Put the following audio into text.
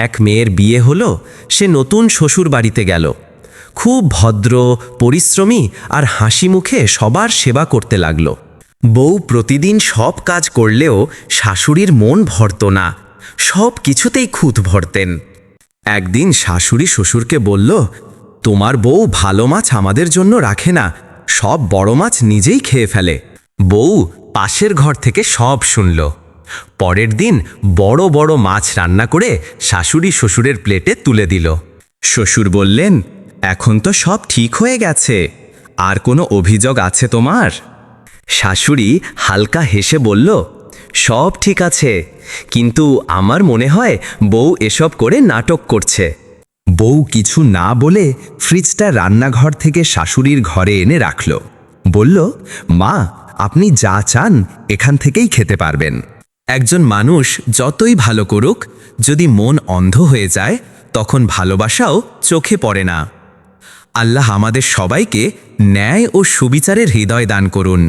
এক মেয়ের বিয়ে হলো, সে নতুন শ্বশুর বাড়িতে গেল। খুব ভদ্র, পরিশ্রমী আর হাসি মুখে সবার সেবা করতে লাগল। বউ প্রতিদিন সব কাজ করলেও শাশুড়ির মন ভরত না। সব কিছুতেই খুঁত ভরতেন। একদিন শাশুড়ি শ্বশুরকে বলল, তোমার বউ ভালো মাছ আমাদের জন্য রাখে না, সব বড় মাছ নিজেই খেয়ে ফেলে। বউ পাশের ঘর থেকে সব শুনল। পরের দিন বড় বড় মাছ রান্না করে শাশুড়ি শ্বশুরের প্লেটে তুলে দিল। শ্বশুর বললেন, এখন তো সব ঠিক হয়ে গেছে। আর কোনো অভিযোগ আছে তোমার? শাশুড়ি হালকা হেসে বলল, সব ঠিক আছে, কিন্তু আমার মনে হয় বউ এসব করে নাটক করছে। বউ কিছু না বলে ফ্রিজটা রান্নাঘর থেকে শাশুড়ির ঘরে এনে রাখল। বলল, মা, আপনি যা চান এখান থেকেই খেতে পারবেন। একজন মানুষ যতই ভালো করুক, যদি মন অন্ধ হয়ে যায়, তখন ভালোবাসাও চোখে পড়ে না। আল্লাহ আমাদের সবাইকে ন্যায় ও সুবিচারের হৃদয় দান করুন।